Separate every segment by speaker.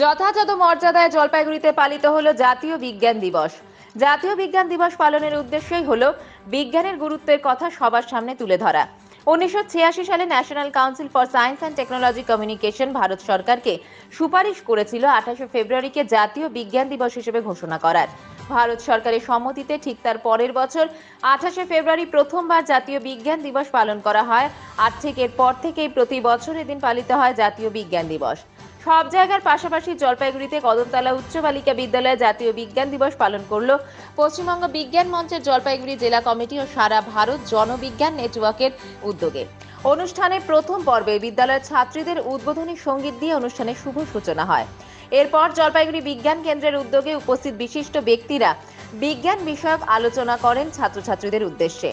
Speaker 1: যথাযথ মর্যাদায় জলপাইগুড়িতে পালিত হলো জাতীয় বিজ্ঞান দিবস। জাতীয় বিজ্ঞান দিবস পালনের উদ্দেশ্যই হলো বিজ্ঞানের গুরুত্বের কথা সবার সামনে তুলে ধরা। উনিশশো ছিয়াশি সালে national council for science and technology communication Bharat সরকারকে সুপারিশ করেছিল আঠাশে ফেব্রুয়ারিকে জাতীয় বিজ্ঞান দিবস হিসেবে ঘোষণা করার। ভারত সরকারের সম্মতিতে ঠিক তার পরের বছর আঠাশে ফেব্রুয়ারি প্রথমবার জাতীয় বিজ্ঞান দিবস পালন করা হয়। আর ঠিক এরপর থেকেই প্রতি বছর এদিন পালিত হয় জাতীয় বিজ্ঞান দিবস। সব জায়গার পাশাপাশি জলপাইগুড়িতে কদমতলা উচ্চ বালিকা বিদ্যালয়ে জাতীয় বিজ্ঞান দিবস পালন করল। পশ্চিমবঙ্গ বিজ্ঞান মঞ্চের জলপাইগুড়ি জেলা কমিটি ও সারা ভারত জনবিজ্ঞান নেটওয়ার্কের উদ্যোগে। অনুষ্ঠানে প্রথম পর্বে বিদ্যালয়ের ছাত্রীদের উদ্বোধনী সংগীত দিয়ে অনুষ্ঠানের শুভ সূচনা হয়। এরপর জলপাইগুড়ি বিজ্ঞান কেন্দ্রের উদ্যোগে উপস্থিত বিশিষ্ট ব্যক্তিরা বিজ্ঞান বিষয়ক আলোচনা করেন ছাত্রছাত্রীদের উদ্দেশ্যে।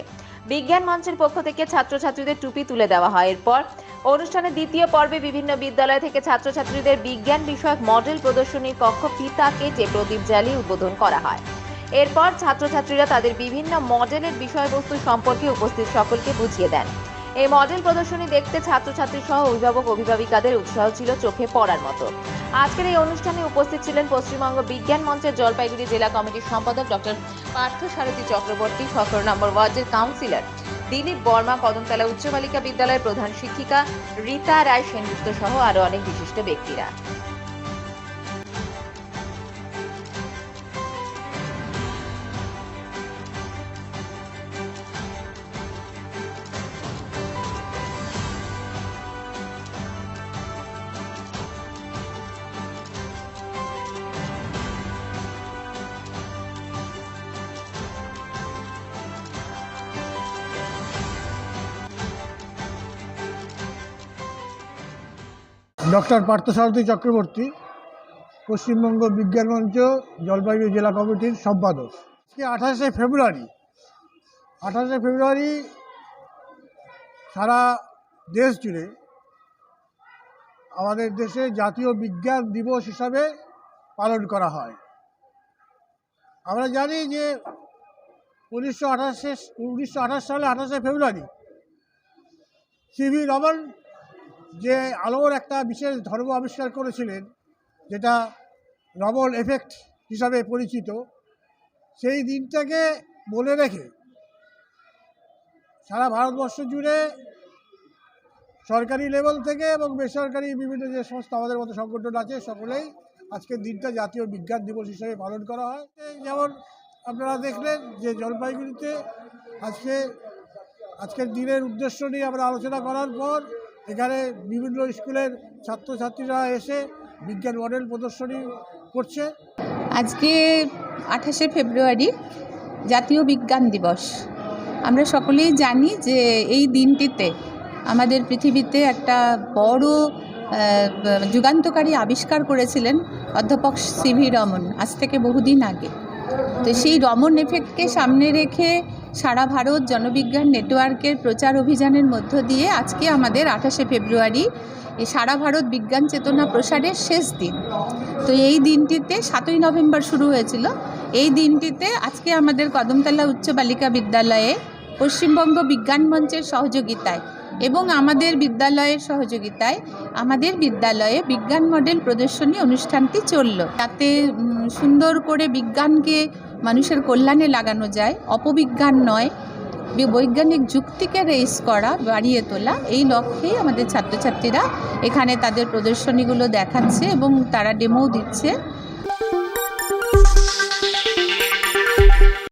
Speaker 1: বিজ্ঞান মঞ্চের পক্ষ থেকে ছাত্রছাত্রীদের টুপি তুলে দেওয়া হয়। এরপর অনুষ্ঠানের দ্বিতীয় পর্বে বিভিন্ন বিদ্যালয় থেকে ছাত্রছাত্রীদের বিজ্ঞান বিষয়ক মডেল প্রদর্শনীর কক্ষ ফিতা কেটে প্রদীপ জ্বালিয়ে উদ্বোধন করা হয়। এরপর ছাত্রছাত্রীরা তাদের বিভিন্ন মডেলের বিষয়বস্তু সম্পর্কে উপস্থিত সকলকে বুঝিয়ে দেন। এই মডেল প্রদর্শনী দেখতে ছাত্রছাত্রী সহ অভিভাবক অভিভাবিকাদের উৎসাহ ছিল চোখে পড়ার মতো। আজকের এই অনুষ্ঠানে উপস্থিত ছিলেন পশ্চিমবঙ্গ বিজ্ঞান মঞ্চের জলপাইগুড়ি জেলা কমিটির সম্পাদক ডক্টর পার্থ সারথী চক্রবর্তী, সতেরো নম্বর ওয়ার্ডের কাউন্সিলর দিলীপ বর্মা কদমতলা উচ্চ বালিকা বিদ্যালয়ের প্রধান শিক্ষিকা রীতা রায় সেনগুপ্ত সহ আরও অনেক বিশিষ্ট ব্যক্তিরা।
Speaker 2: ডক্টর পার্থসারথী চক্রবর্তী, পশ্চিমবঙ্গ বিজ্ঞান মঞ্চ, জলপাইগুড়ি জেলা কমিটির সম্পাদক। আজকে আঠাশে ফেব্রুয়ারি আঠাশে ফেব্রুয়ারি সারা দেশ জুড়ে আমাদের দেশে জাতীয় বিজ্ঞান দিবস হিসাবে পালন করা হয়। আমরা জানি যে উনিশশো আঠাশে, উনিশশো আঠাশ সালে আঠাশে ফেব্রুয়ারি সিভি রমন যে আলোর একটা বিশেষ ধর্ম আবিষ্কার করেছিলেন, যেটা রবল এফেক্ট হিসাবে পরিচিত, সেই দিনটাকে বলে রেখে সারা ভারতবর্ষ জুড়ে সরকারি লেভেল থেকে এবং বেসরকারি বিভিন্ন যে সমস্ত আমাদের মতো সংগঠন আছে, সকলেই আজকের দিনটা জাতীয় বিজ্ঞান দিবস হিসেবে পালন করা হয়। যেমন আপনারা দেখলেন যে জলপাইগুড়িতে আজকে, আজকের দিনের উদ্দেশ্য নিয়ে আমরা আলোচনা করার পর এখানে বিভিন্ন স্কুলের ছাত্রছাত্রীরা এসে বিজ্ঞান মডেল প্রদর্শনী করছে।
Speaker 3: আজকে আঠাশে ফেব্রুয়ারি, জাতীয় বিজ্ঞান দিবস। আমরা সকলেই জানি যে এই দিনটিতে আমাদের পৃথিবীতে একটা বড় যুগান্তকারী আবিষ্কার করেছিলেন অধ্যাপক সিভি রমন, আজ থেকে বহুদিন আগে। তো সেই রমন এফেক্টকে সামনে রেখে সারা ভারত জনবিজ্ঞান নেটওয়ার্কের প্রচার অভিযানের মধ্য দিয়ে আজকে আমাদের আঠাশে ফেব্রুয়ারি সারা ভারত বিজ্ঞান চেতনা প্রসারের শেষ দিন। তো এই দিনটিতে সাতই নভেম্বর শুরু হয়েছিল। এই দিনটিতে আজকে আমাদের কদমতলা উচ্চ বালিকা বিদ্যালয়ে পশ্চিমবঙ্গ বিজ্ঞান মঞ্চের সহযোগিতায় এবং আমাদের বিদ্যালয়ের সহযোগিতায় আমাদের বিদ্যালয়ে বিজ্ঞান মডেল প্রদর্শনী অনুষ্ঠানটি চলল। তাতে সুন্দর করে বিজ্ঞানকে মানুষের কল্যাণে লাগানো যায়। অপবিজ্ঞান নয়। বৈজ্ঞানিক যুক্তিকে রেস করা, বাড়িয়ে তোলা, এই লক্ষ্যেই আমাদের ছাত্রছাত্রীরা এখানে তাদের প্রদর্শনীগুলো দেখাচ্ছে এবং তারা ডেমোও দিচ্ছে।